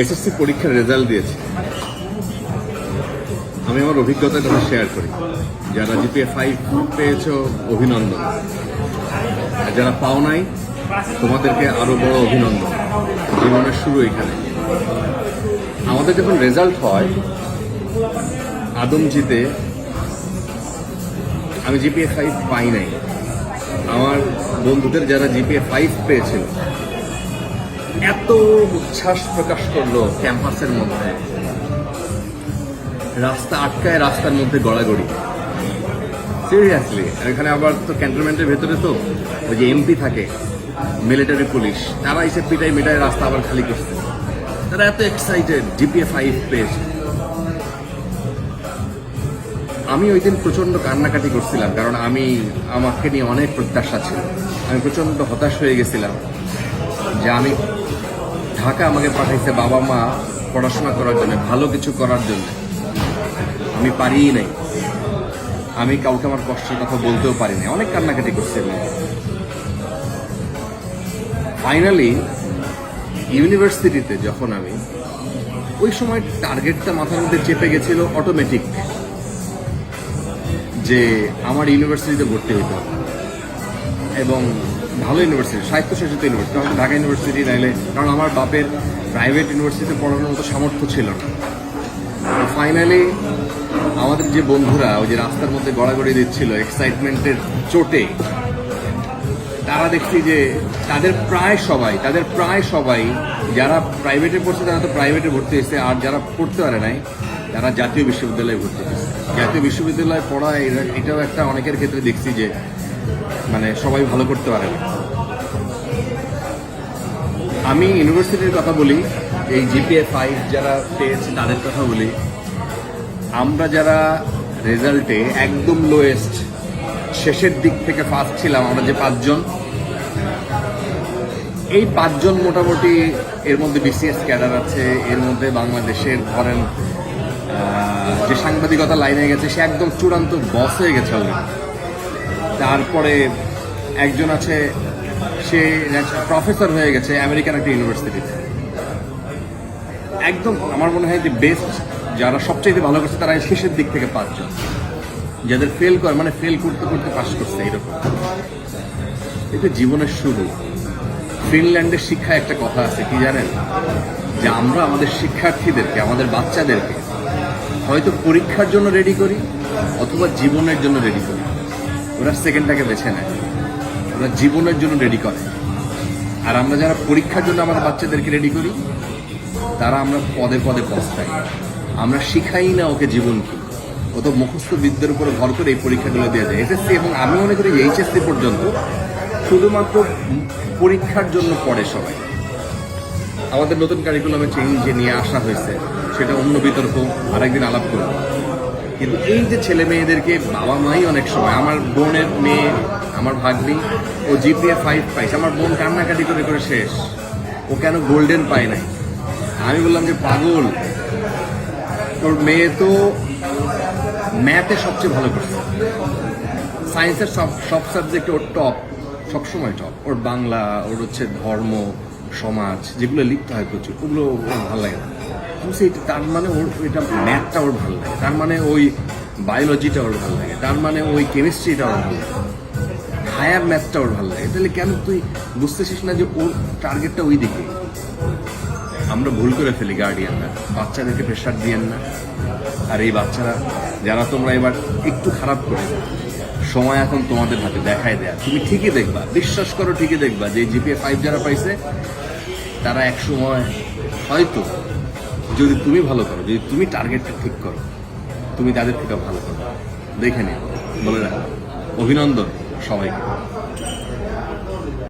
SSC পরীক্ষার result দিয়েছে। আমি আমার অভিজ্ঞতার কথা শেয়ার করি। যারা জিপিএ ফাইভ পেয়েছ, অভিনন্দন। আর যারা পাও নাই, তোমাদেরকে আরও বড় অভিনন্দন। জীবনের শুরু এখানে। আমাদের যখন রেজাল্ট হয় আদমজিতে আমি জিপিএ ফাইভ পাই নাই। আমার বন্ধুদের যারা জিপিএ ফাইভ পেয়েছিল এত উচ্ছ্বাস প্রকাশ করল ক্যাম্পাসের মধ্যে। রাস্তা আটকায় রাস্তার মধ্যে গড়াগড়ি। সিরিয়াসলি এখানে আবার তো ক্যান্টনমেন্টের ভেতরে তো ওই যে এমপি থাকে মিলিটারি পুলিশ তারা এসে পিটাই মিটাই রাস্তা আবার খালি করছে। তারা এত এক্সাইটেড জিপিএ ফাইভ পেয়েছে আমি ওই দিন প্রচণ্ড কান্নাকাটি করছিলাম, কারণ আমি, আমাকে নিয়ে অনেক প্রত্যাশা ছিল। আমি প্রচণ্ড হতাশ হয়ে গেছিলাম। যে আমি ঢাকা আমাকে পাঠাইছে বাবা মা পড়াশোনা করার জন্য, ভালো কিছু করার জন্য। আমি পারিই নাই। আমি কাউকে আমার কষ্টের কথা বলতেও পারিনি অনেক কান্নাকাটি করছে ফাইনালি ইউনিভার্সিটিতে যখন আমি, ওই সময় টার্গেটটা মাথার মধ্যে চেপে গেছিল অটোমেটিক যে আমার ইউনিভার্সিটিতে ভর্তি হইতে এবং ভালো ইউনিভার্সিটি সাহিত্য শাসিত ইউনিভার্সিটি আমাদের ঢাকা ইউনিভার্সিটি নাইলে, কারণ আমার বাপের প্রাইভেট ইউনিভার্সিটিতে পড়ানোর মতো সামর্থ্য ছিল না। ফাইনালি আমাদের যে বন্ধুরা ওই যে রাস্তার মধ্যে গড়াগড়ি দিচ্ছিল এক্সাইটমেন্টের চোটে, তারা দেখছি যে তাদের প্রায় সবাই, তাদের প্রায় সবাই, যারা প্রাইভেটে পড়ছে তারা তো প্রাইভেটে ভর্তি হয়েছে, আর যারা পড়তে পারে নাই, তারা জাতীয় বিশ্ববিদ্যালয়ে ভর্তি হয়েছে। জাতীয় বিশ্ববিদ্যালয়ে পড়া এটাও একটা অনেকের ক্ষেত্রে দেখছি যে মানে সবাই ভালো করতে পারে না। আমি ইউনিভার্সিটির কথা বলি, এই জিপিএ ফাইভ যারা পেয়েছে তাদের কথা বলি। আমরা যারা রেজাল্টে একদম লোয়েস্ট শেষের দিক থেকে ফার্স্ট ছিলাম আমরা যে পাঁচজন, এই পাঁচজন মোটামুটি এর মধ্যে বিসিএস ক্যাডার আছে, এর মধ্যে বাংলাদেশের ধরেন যে সাংবাদিকতা লাইনে গেছে, সে একদম চূড়ান্ত বস হয়ে গেছে অলরেডি তারপরে একজন আছে, সে প্রফেসর হয়ে গেছে আমেরিকান একটা ইউনিভার্সিটিতে একদম আমার মনে হয় যে বেস্ট যারা সবচেয়ে ভালো করছে তারা শেষের দিক থেকে পাঁচজন। যাদের ফেল করে মানে ফেল করতে করতে পাস করছে, এরকম। এটা জীবনের শুরু। ফিনল্যান্ডের শিক্ষায় একটা কথা আছে, কি জানেন? যে আমরা আমাদের শিক্ষার্থীদেরকে, আমাদের বাচ্চাদেরকে হয়তো পরীক্ষার জন্য রেডি করি, অথবা জীবনের জন্য রেডি করি। ওরা সেকেন্ডটাকে বেছে নেয়। ওরা জীবনের জন্য রেডি করে। আর আমরা যারা পরীক্ষার জন্য আমাদের বাচ্চাদেরকে রেডি করি, তারা আমরা পদে পদে পস্তাই আমরা শিখাই না ওকে জীবন কি। ও তো মুখস্থ বিদ্যার উপরে ভর করে এই পরীক্ষাগুলো দেওয়া যায় এসএসসি এবং আমি মনে করি এইচএসসি পর্যন্ত শুধুমাত্র পরীক্ষার জন্য পড়ে সবাই। আমাদের নতুন কারিকুলামে চেঞ্জ নিয়ে আসা হয়েছে। সেটা অন্য বিতর্ক, আরেকদিন আলাপ করব। কিন্তু এই যে ছেলে মেয়েদেরকে বাবা মাই অনেক সময়, আমার বোনের মেয়ে, আমার ভাগ্নি, ও জিপিএ ফাইভ পাইছে, আমার বোন কান্নাকাটি করে করে শেষ। ও কেন গোল্ডেন পায় নাই? আমি বললাম যে, পাগল, তোর মেয়ে তো ম্যাথে সবচেয়ে ভালো করছে। সায়েন্সের সব সব সাবজেক্টে ওর টপ সবসময় টপ ওর বাংলা, ওর হচ্ছে ধর্ম, সমাজ, যেগুলো লিখতে হয় প্রচুর, ওগুলো ভালো লাগে না। বলছি, তার মানে ওর এটা ম্যাথটা ওর ভালো লাগে। তার মানে ওই বায়োলজিটা ওর ভালো লাগে। তার মানে ওই কেমিস্ট্রিটা ওর ভালো লাগে। হায়ার ম্যাথটা ওর ভালো লাগে। তাহলে কেন তুই বুঝতেছিস না যে ওর টার্গেটটা ওই দিকে? আমরা ভুল করে ফেলি গার্ডিয়ানরা বাচ্চাদেরকে প্রেশার দিয়েন না। আর এই বাচ্চারা যারা তোমরা এবার একটু খারাপ করে সময় এখন তোমাদের হাতে দেখায় দেয়া। তুমি ঠিকই দেখবা বিশ্বাস করো ঠিকই দেখবা যে জিপিএ ফাইভ যারা পাইছে তারা এক সময় হয়তো যদি তুমি ভালো করো, যদি তুমি টার্গেটটা ঠিক করো, তুমি তাদের থেকে ভালো করো। দেখে নিও, বলে রাখো। অভিনন্দন সবাইকে।